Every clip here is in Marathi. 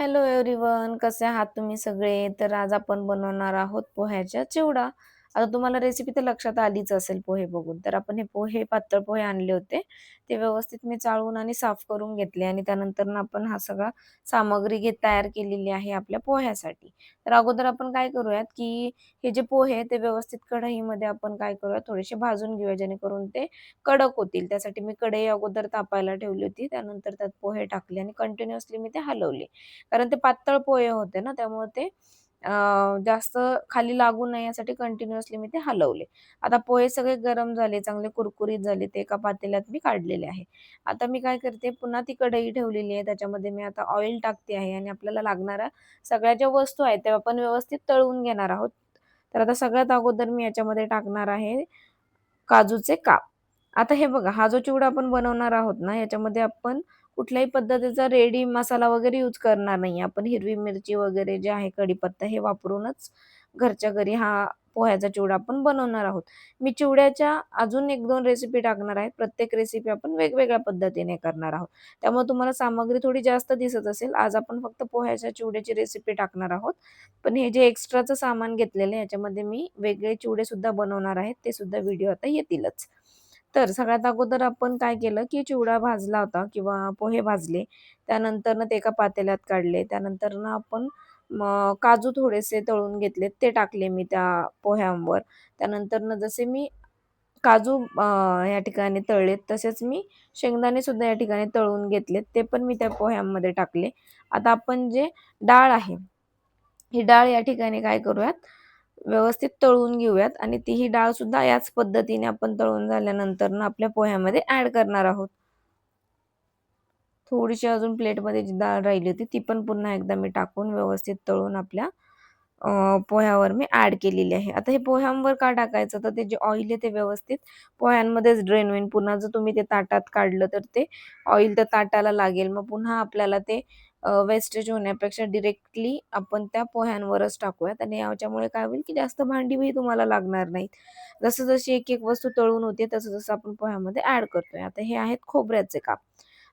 हॅलो एव्हरीवन कसे आहात तुम्ही सगळे? तर आज आपण बनवणार आहोत पोह्याच्या चिवडा. आता तुम्हाला रेसिपी तर लक्षात आलीच असेल पोहे बघून. तर आपण हे पोहे पातळ पोहे आणले होते. ते व्यवस्थित मी चाळून आणि साफ करून घेतले आणि त्यानंतर आपण हा सगळा सामग्री घेत तयार केलेली आहे आपल्या पोह्यासाठी. तर अगोदर आपण काय करूयात की हे जे पोहे ते व्यवस्थित कढईमध्ये आपण काय करूयात थोडेसे भाजून घेऊया जेणेकरून ते कडक होतील. त्यासाठी मी कढई अगोदर तापायला ठेवली होती. त्यानंतर त्यात पोहे टाकले आणि कंटिन्युअसली मी ते हलवले. कारण ते पातळ पोहे होते ना त्यामुळे ते जास्त खाली लागू नये यासाठी कंटिन्युअसली मी ते हलवले. आता पोहे सगळे गरम झाले चांगले कुरकुरीत झाले ते एका पातेल्यात मी काढलेले आहे. आता मी काय करते पुन्हा ती कढई ठेवलेली आहे त्याच्यामध्ये मी आता ऑइल टाकते आहे आणि आपल्याला लागणाऱ्या सगळ्या ज्या वस्तू आहेत त्या आपण व्यवस्थित तळून घेणार आहोत. तर आता सगळ्यात अगोदर मी याच्यामध्ये टाकणार आहे काजूचे काप. आता हे बघा हा जो चिवडा आपण बनवणार आहोत ना याच्यामध्ये आपण कुठल्याही पद्धतीचा रेडी मसाला वगैरे यूज करणार नाही. आपण हिरवी मिरची वगैरे जे आहे कढीपत्ता हे वापरूनच घरच्या घरी हा पोह्याचा चिवडा आपण बनवणार आहोत. मी चिवड्याच्या अजून एक दोन रेसिपी टाकणार आहे. प्रत्येक रेसिपी आपण वेगवेगळ्या पद्धतीने करणार आहोत. त्यामुळे तुम्हाला सामग्री थोडी जास्त दिसत असेल. आज आपण फक्त पोह्याच्या चिवड्याची रेसिपी टाकणार आहोत. पण हे जे एक्स्ट्राचं सामान घेतलेलं आहे याच्यामध्ये मी वेगळे चिवडे सुद्धा बनवणार आहेत ते सुद्धा व्हिडिओ आता येतीलच. तर सगळ्यात अगोदर आपण काय केलं की चिवडा भाजला होता किंवा पोहे भाजले. त्यानंतर ते एका पातेल्यात काढले. त्यानंतर ना आपण काजू थोडेसे तळून घेतले ते टाकले मी त्या पोह्यांवर. त्यानंतर जसे मी काजू या ठिकाणी तळलेत तसेच मी शेंगदाणे सुद्धा या ठिकाणी तळून घेतलेत. ते पण मी त्या पोह्यांमध्ये टाकले. आता आपण जे डाळ आहे ही डाळ या ठिकाणी काय करूयात? व्यवस्थित तळून घेऊयात आणि तीही डाळ सुद्धा याच पद्धतीने आपण तळून झाल्यानंतर ना आपल्या पोह्यामध्ये ऍड करणार आहोत. थोडीशी अजून प्लेटमध्ये जी डाळ राहिली होती ती पण पुन्हा एकदा मी टाकून व्यवस्थित तळून आपल्या पोह्यावर मी ऍड केलेली आहे. आता हे पोह्यांवर का टाकायचं? तर ते जे ऑइल आहे ते व्यवस्थित पोह्यांमध्येच ड्रेन होईल पुन्हा जर तुम्ही ते ताटात काढलं तर ते ऑइल त्या ताटाला लागेल. मग पुन्हा आपल्याला ते वेस्टेज होण्यापेक्षा डिरेक्टली आपण त्या पोह्यांवरच टाकूयात आणि याच्यामुळे काय होईल की जास्त भांडीही तुम्हाला लागणार नाहीत. जसं जशी एक एक वस्तू तळून होते तसं जसं आपण पोह्यामध्ये ऍड करतोय. आता हे आहेत खोबऱ्याचे काप.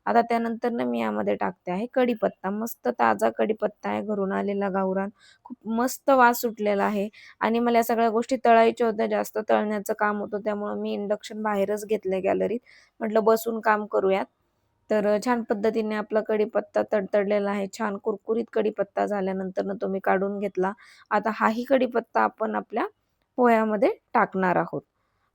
आता त्यानंतर ना मी यामध्ये टाकते आहे कढीपत्ता. मस्त ताजा कढीपत्ता आहे घरून आलेला गावरान. खूप मस्त वास सुटलेला आहे आणि मला या सगळ्या गोष्टी तळायच्या होत्या. जास्त तळण्याचं काम होतं त्यामुळं मी इंडक्शन बाहेरच घेतलं गॅलरीत म्हटलं बसून काम करूयात. तर छान पद्धतीने आपला कढीपत्ता तडतडलेला आहे. छान कुरकुरीत कढीपत्ता झाल्यानंतर तुम्ही काढून घेतला. आता हाही कढीपत्ता आपण आपल्या पोह्यामध्ये टाकणार आहोत.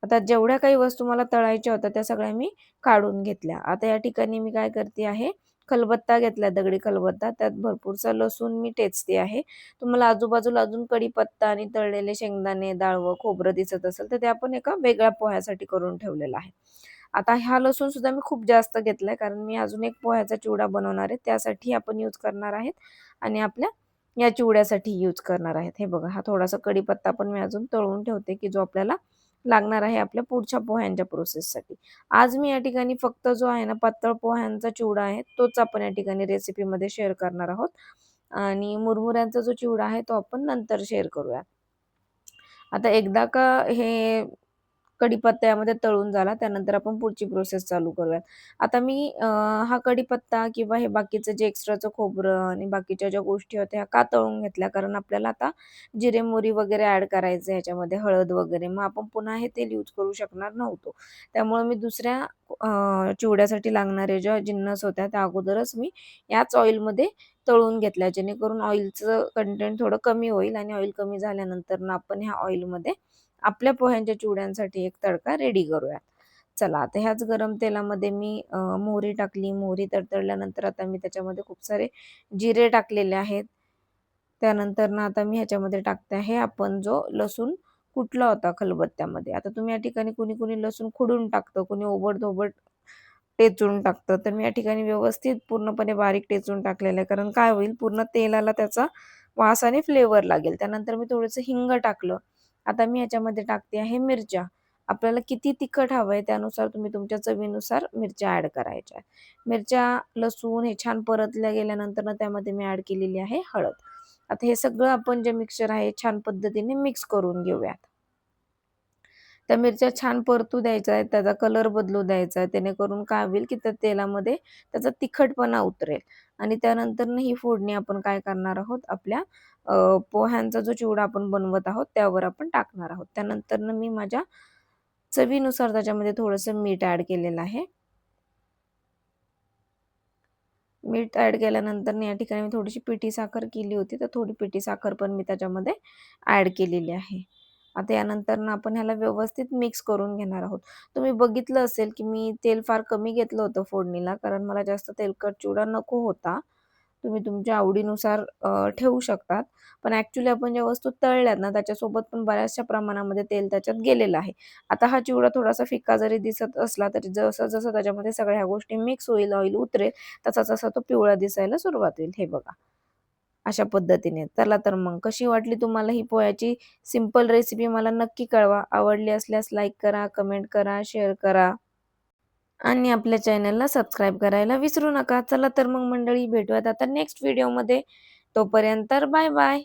आता जेवढ्या काही वस्तू मला तळायच्या होत्या त्या सगळ्या मी काढून घेतल्या. आता या ठिकाणी मी काय करते आहे खलबत्ता घेतला दगडी खलबत्ता. त्यात भरपूरसा लसूण मी टेचते आहे. तुम्हाला आजूबाजूला अजून कढीपत्ता आणि तळलेले शेंगदाणे डाळवं खोबरं दिसत असेल तर ते आपण एका वेगळ्या पोह्यासाठी करून ठेवलेलं आहे. आता हा लसूण सुद्धा मी खूप जास्त घेतलाय कारण मी अजून एक पोह्याचा चिवडा बनवणार आहे त्यासाठी आपण यूज करणार आहेत आणि आपल्या या चिवड्यासाठी यूज करणार आहेत. हे बघा हा थोडासा कढीपत्ता पण मी अजून तळून ठेवते की जो आपल्याला लागणार आहे आपल्या पुढच्या पोह्यांच्या प्रोसेससाठी आज मी या ठिकाणी फक्त जो आहे ना पातळ पोह्यांचा चिवडा आहे तोच आपण या ठिकाणी रेसिपीमध्ये शेअर करणार आहोत. आणि मुरमुऱ्यांचा जो चिवडा आहे तो आपण नंतर शेअर करूया. आता एकदा का हे कढीपत्ता यामध्ये तळून झाला. त्यानंतर आपण पुढची प्रोसेस चालू करूयात. आता मी हा कढीपत्ता किंवा हे बाकीचं जे एक्स्ट्राचं खोबरं आणि बाकीच्या ज्या गोष्टी होत्या ह्या का तळून घेतल्या? कारण आपल्याला आता जिरे मोरी वगैरे ॲड करायचं ह्याच्यामध्ये हळद वगैरे. मग आपण पुन्हा हे तेल यूज करू शकणार नव्हतो. त्यामुळे मी दुसऱ्या चिवड्यासाठी लागणारे ज्या जिन्नस होत्या त्या अगोदरच मी याच ऑइलमध्ये तळून घेतल्या जेणेकरून ऑइलचं कंटेंट थोडं कमी होईल आणि ऑइल कमी झाल्यानंतर आपण ह्या ऑइलमध्ये आपल्या पोह्यांच्या चिवड्यांसाठी एक तडका रेडी करूयात. चला आता ह्याच गरम तेलामध्ये मी मोहरी टाकली. मोहरी तडतडल्यानंतर आता मी त्याच्यामध्ये खूप सारे जिरे टाकलेले आहेत. त्यानंतर ना आता मी ह्याच्यामध्ये टाकते आहे आपण जो लसूण कुठला होता खलबत्त्यामध्ये. आता तुम्ही या ठिकाणी कुणी कुणी लसूण खुडून टाकतं कुणी ओबड धोबड टेचून टाकतं तर मी या ठिकाणी व्यवस्थित पूर्णपणे बारीक टेचून टाकलेलं आहे. कारण काय होईल? पूर्ण तेलाला त्याचा वास आणि फ्लेवर लागेल. त्यानंतर मी थोडंसं हिंग टाकलं. आता मी याच्यामध्ये टाकते आहे मिरच्या. आपल्याला किती तिखट हवं आहे त्यानुसार तुम्ही तुमच्या चवीनुसार मिरच्या ॲड करायच्या मिरच्या लसूण हे छान परतल्या गेल्यानंतर त्यामध्ये मी ॲड केलेली आहे हळद. आता हे सगळं आपण जे मिक्सर आहे छान पद्धतीने मिक्स करून घेऊयात. त्या मिरच्या छान परतू द्यायच्या आहेत त्याचा कलर बदलू द्यायचा आहे जेणेकरून काय होईल की त्या तेलामध्ये त्याचा तिखटपणा उतरेल आणि त्यानंतरनं ही फोडणी आपण काय करणार आहोत आपल्या पोह्यांचा जो चिवडा आपण बनवत आहोत त्यावर आपण टाकणार आहोत. त्यानंतरनं मी माझ्या चवीनुसार त्याच्यामध्ये थोडंसं मीठ ॲड केलेलं आहे. मीठ ॲड केल्यानंतर या ठिकाणी मी थोडीशी पिठी साखर केली होती, तर थोडी पिठी साखर पण मी त्याच्यामध्ये ॲड केलेली आहे. आता यानंतरनं आपण ह्याला व्यवस्थित मिक्स करून घेणार आहोत. तुम्ही बघितलं असेल, की मी तेल फार कमी घेतलं होतं फोडणीला, कारण मला जास्त तेलकट चिवडा नको होता. तुम्ही तुमच्या आवडीनुसार ठेवू शकतात. पण ॲक्च्युली आपण ज्या वस्तू तळल्यात ना, त्याच्यासोबत पण बऱ्याचशा प्रमाणामध्ये तेल त्याच्यात गेलेलं आहे. आता हा चिवडा थोडासा फिक्का जरी दिसत असला, तरी जसं-जसं त्याच्यामध्ये सगळ्या ह्या गोष्टी मिक्स होईल, ऑइल उतरेल, तसा-तसा तो पिवळा दिसायला सुरुवात होईल. हे बघा, अशा पद्धतीने. चला तर मग कशी वाटली तुम्हाला ही पोह्याची सिंपल रेसिपी मला नक्की कळवा. आवडली असल्यास लाईक करा, कमेंट करा, शेअर करा. आणि आपल्या चॅनलला सबस्क्राईब करायला विसरू नका. चला तर मग मंडळी भेटूयात आता नेक्स्ट व्हिडिओमध्ये. तोपर्यंत बाय बाय.